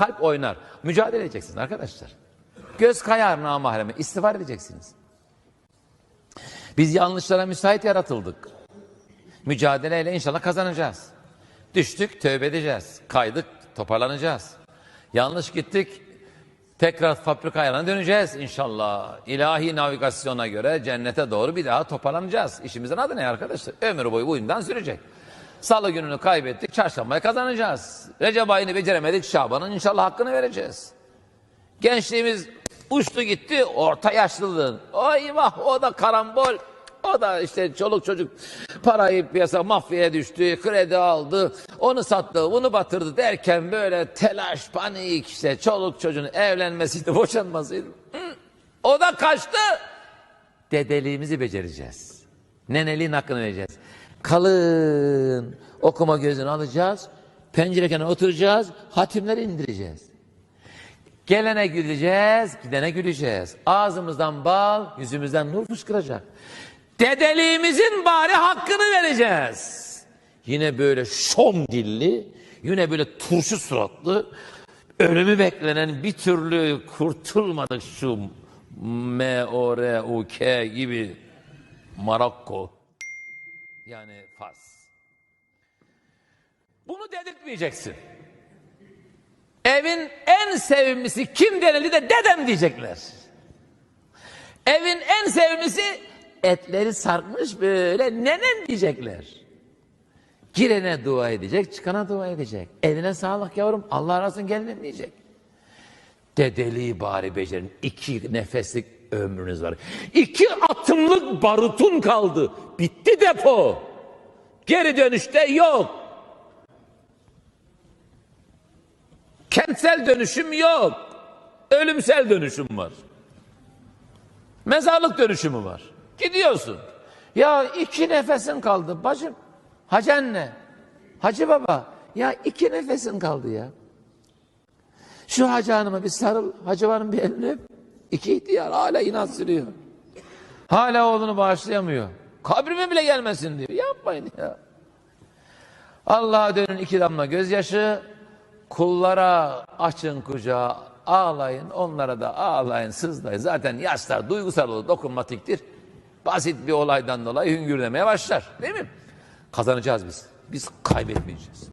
Kalp oynar. Mücadele edeceksiniz arkadaşlar. Göz kayar namahreme. İstiğfar edeceksiniz. Biz yanlışlara müsait yaratıldık. Mücadeleyle inşallah kazanacağız. Düştük, tövbe edeceğiz. Kaydık, toparlanacağız. Yanlış gittik, tekrar fabrika ayarına döneceğiz inşallah. İlahi navigasyona göre cennete doğru bir daha toparlanacağız. İşimizin adı ne arkadaşlar? Ömür boyu bu oyundan sürecek. Salı gününü kaybettik, çarşambayı kazanacağız. Recep ayını beceremedik, Şaban'ın inşallah hakkını vereceğiz. Gençliğimiz uçtu gitti, orta yaşlılığın. Ay vah o da karambol. O da işte çoluk çocuk parayı piyasa mafyaya düştü, kredi aldı, onu sattı, bunu batırdı derken böyle telaş, panik işte çoluk çocuğun evlenmesiydi, boşanmasıydı. O da kaçtı. Dedeliğimizi becereceğiz. Neneliğin hakkını vereceğiz. Kalın okuma gözünü alacağız, pencere kenarına oturacağız, hatimleri indireceğiz. Gelene güleceğiz, gidene güleceğiz. Ağzımızdan bal, yüzümüzden nur fışkıracak. Dedeliğimizin bari hakkını vereceğiz. Yine böyle şom dilli, yine böyle turşu suratlı, ölümü beklenen bir türlü kurtulmadık şu M-O-R-U-K gibi Marokko. Yani Fas. Bunu dedirtmeyeceksin. Evin en sevimlisi kim denildi de dedem diyecekler. Evin en sevimlisi etleri sarkmış böyle nenen diyecekler. Girene dua edecek, çıkana dua edecek. Eline sağlık yavrum, Allah razı olsun gelinin diyecek. Dedeliği bari becerin. iki nefeslik ömrünüz var. İki atımlık barutun kaldı. Bitti depo. Geri dönüşte yok. Kentsel dönüşüm yok. Ölümsel dönüşüm var. Mezarlık dönüşümü var. Gidiyorsun. Ya iki nefesin kaldı bacım. Hacı anne. Hacı baba. Ya iki nefesin kaldı ya. Şu hacı hanıma bir sarıl. Hacı hanım bir elini öp. İki ihtiyar hala inat sürüyor. Hala oğlunu bağışlayamıyor. Kabrime bile gelmesin diyor. Yapmayın ya. Allah'a dönün iki damla gözyaşı. Kullara açın kucağı ağlayın. Onlara da ağlayın sızlayın. Zaten yaşlar duygusal olur dokunmatiktir. Basit bir olaydan dolayı hüngürlemeye başlar. Değil mi? Kazanacağız biz. Biz kaybetmeyeceğiz.